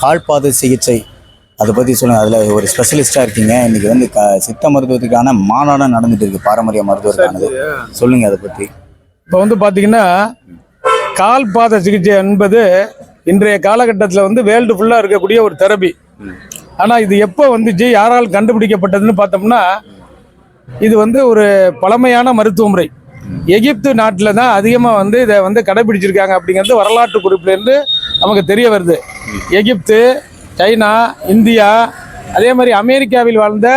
கால்பாத சிகிச்சை. அதை பற்றி சொல்லுங்கள் அதில் ஒரு ஸ்பெஷலிஸ்ட்டாக இருக்கீங்க. இன்றைக்கி வந்து க சித்த மருத்துவத்துக்கான மாநாடம் நடந்துட்டு இருக்கு பாரம்பரிய மருத்துவத்துக்கானது சொல்லுங்கள் அதை பற்றி இப்போ வந்து பார்த்தீங்கன்னா கால் பாத சிகிச்சை என்பது இன்றைய காலகட்டத்தில் வந்து வேர்ல்டு ஃபுல்லாக இருக்கக்கூடிய ஒரு தெரபி ஆனால் இது எப்போ வந்துச்சு யாரால் கண்டுபிடிக்கப்பட்டதுன்னு பார்த்தோம்னா இது வந்து ஒரு பழமையான மருத்துவ முறை. எகிப்து நாட்டில் தான் அதிகமாக வந்து இதை வந்து கடைபிடிச்சிருக்காங்க அப்படிங்கிறது வரலாற்று குறிப்பிலேருந்து நமக்கு தெரிய வருது. எகிப்து சைனா இந்தியா அதே மாதிரி அமெரிக்காவில் வாழ்ந்த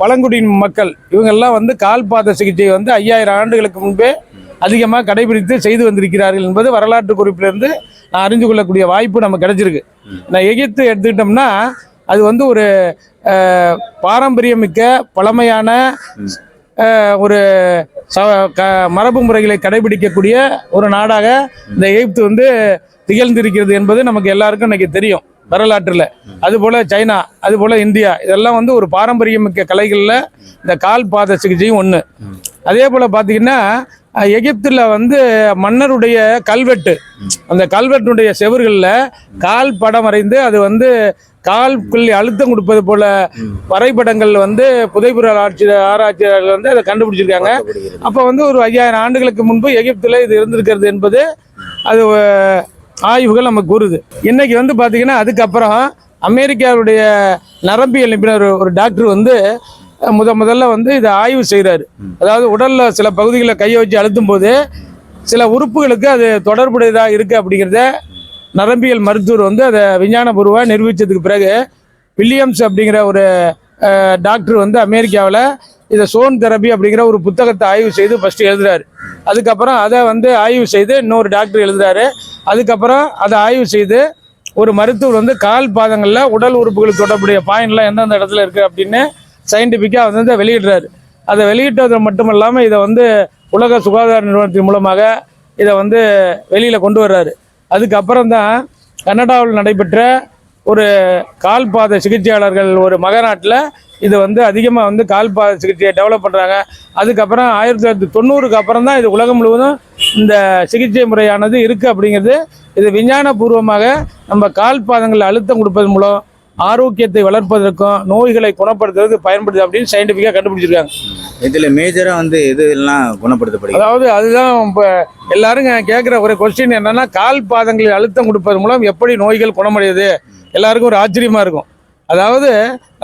பழங்குடியின் மக்கள் இவங்கெல்லாம் வந்து கால்பாத சிகிச்சை வந்து ஐயாயிரம் ஆண்டுகளுக்கு முன்பே அதிகமாக கடைபிடித்து செய்து வந்திருக்கிறார்கள் என்பது வரலாற்று குறிப்பிலிருந்து நான் அறிந்து கொள்ளக்கூடிய வாய்ப்பு நமக்கு கிடைச்சிருக்கு. நான் எகிப்து எடுத்துக்கிட்டோம்னா அது வந்து ஒரு பாரம்பரியமிக்க பழமையான ஒரு ச க மரபு முறைகளை கடைபிடிக்கக்கூடிய ஒரு நாடாக இந்த எகிப்து வந்து திகழ்ந்திருக்கிறது என்பது நமக்கு எல்லாருக்கும் இன்னைக்கு தெரியும் வரலாற்றில். அதுபோல் சைனா அதுபோல் இந்தியா இதெல்லாம் வந்து ஒரு பாரம்பரியமிக்க கலைகளில் இந்த கால் பாத சிகிச்சையும் ஒன்று அதே போல் பார்த்தீங்கன்னா எகிப்துல வந்து மன்னருடைய கல்வெட்டு அந்த கல்வெட்டுடைய செவுர்களில் கால் படம் வரைந்து அது வந்து கால்குள் அழுத்தம் கொடுப்பது போல வரைபடங்கள் வந்து புதைப்புற ஆட்சி ஆராய்ச்சியாளர்கள் வந்து அதை கண்டுபிடிச்சிருக்காங்க. அப்போ வந்து ஒரு ஐயாயிரம் ஆண்டுகளுக்கு முன்பு எகிப்தில் இது இருந்திருக்கிறது என்பது அது ஆய்வுகள் நமக்கு கூறுது. இன்னைக்கு வந்து பார்த்தீங்கன்னா அதுக்கப்புறம் அமெரிக்காவுடைய நரம்பியல் நிபுணர் ஒரு டாக்டர் வந்து முத முதல்ல வந்து இதை ஆய்வு செய்கிறாரு அதாவது உடல்ல சில பகுதிகளை கையை வச்சு அழுத்தும் போது சில உறுப்புகளுக்கு அது தொடர்புடையதாக இருக்கு அப்படிங்கிறத நரம்பியல் மருத்துவர் வந்து அதை விஞ்ஞானபூர்வமாக நிரூபித்ததுக்கு பிறகு வில்லியம்ஸ் அப்படிங்கிற ஒரு டாக்டர் வந்து அமெரிக்காவில் இதை சோன் தெரப்பி அப்படிங்கிற ஒரு புத்தகத்தை ஆய்வு செய்து ஃபஸ்ட்டு எழுதுறாரு. அதுக்கப்புறம் அதை வந்து ஆய்வு செய்து இன்னொரு டாக்டர் எழுதுறாரு. அதுக்கப்புறம் அதை ஆய்வு செய்து ஒரு மருத்துவர் வந்து கால் பாதங்களில் உடல் உறுப்புகள் தொடர்புடைய பாயிண்ட்லாம் எந்தெந்த இடத்துல இருக்குது அப்படின்னு சயின்டிஃபிக்காக வந்து வெளியிடுறாரு. அதை வெளியிட்டது மட்டும் இல்லாமல் இதை வந்து உலக சுகாதார நிறுவனத்தின் மூலமாக இதை வந்து வெளியில் கொண்டு வர்றாரு. அதுக்கப்புறம் தான் கனடாவில் நடைபெற்ற ஒரு கால்பாத சிகிச்சையாளர்கள் ஒரு மகநாட்டில் இது வந்து அதிகமாக வந்து கால்பாத சிகிச்சையை டெவலப் பண்ணுறாங்க அதுக்கப்புறம் ஆயிரத்தி தொள்ளாயிரத்தி தொண்ணூறுக்கு அப்புறம் தான் இது உலகம் முழுவதும் இந்த சிகிச்சை முறையானது இருக்குது அப்படிங்கிறது. இது விஞ்ஞானபூர்வமாக நம்ம கால் பாதங்களில் அழுத்தம் கொடுப்பதன் மூலம் ஆரோக்கியத்தை வளர்ப்பதற்கும் நோய்களை குணப்படுத்துறதுக்கு பயன்படுது அப்படின்னு சயின்டிஃபிக்காக கண்டுபிடிச்சிருக்காங்க. இதில் மேஜராக வந்து எது எல்லாம் குணப்படுத்தப்படுகிறது? அதாவது அதுதான் இப்போ எல்லாரும் கேட்குற ஒரு கொஸ்டின் என்னன்னா கால் பாதங்களில் அழுத்தம் கொடுப்பதன் மூலம் எப்படி நோய்கள் குணமடையுது? எல்லாருக்கும் ஒரு ஆச்சரியமாக இருக்கும். அதாவது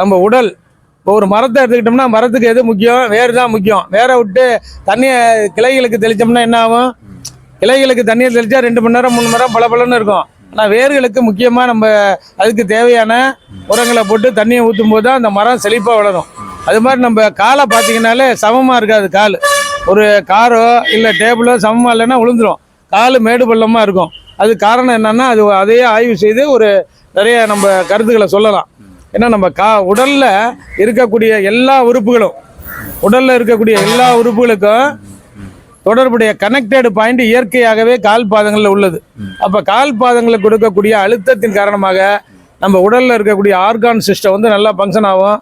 நம்ம உடல் இப்போ ஒரு மரத்தை எடுத்துக்கிட்டோம்னா மரத்துக்கு எது முக்கியம்? வேர் தான் முக்கியம். வேரை விட்டு தண்ணியை கிளைகளுக்கு தெளித்தோம்னா என்ன ஆகும்? கிளைகளுக்கு தண்ணியை தெளிச்சா ரெண்டு மணி நேரம் மூணு மணி நேரம் பளபளன்னு இருக்கும். ஆனால் வேர்களுக்கு முக்கியமாக நம்ம அதுக்கு தேவையான உரங்களை போட்டு தண்ணியை ஊற்றும் போது தான் அந்த மரம் செழிப்பாக வளரும். அது மாதிரி நம்ம காலை பார்த்தீங்கன்னாலே சமமாக இருக்காது கால். ஒரு காரோ இல்லை டேபிளோ சமமாக இல்லைன்னா விழுந்துரும் கால் மேடு பள்ளமாக இருக்கும். அது காரணம் என்னன்னா அது அதையே ஆய்வு செய்து ஒரு நிறைய நம்ம கருத்துக்களை சொல்லலாம். ஏன்னா நம்ம கா உடலில் இருக்கக்கூடிய எல்லா உறுப்புகளும் உடலில் இருக்கக்கூடிய எல்லா உறுப்புகளுக்கும் தொடர்புடைய கனெக்டட் பாயிண்ட் இயற்கையாகவே கால் பாதங்களில் உள்ளது. அப்போ கால் பாதங்களை கொடுக்கக்கூடிய அழுத்தத்தின் காரணமாக நம்ம உடலில் இருக்கக்கூடிய ஆர்கான் சிஸ்டம் வந்து நல்லா ஃபங்க்ஷன் ஆகும்.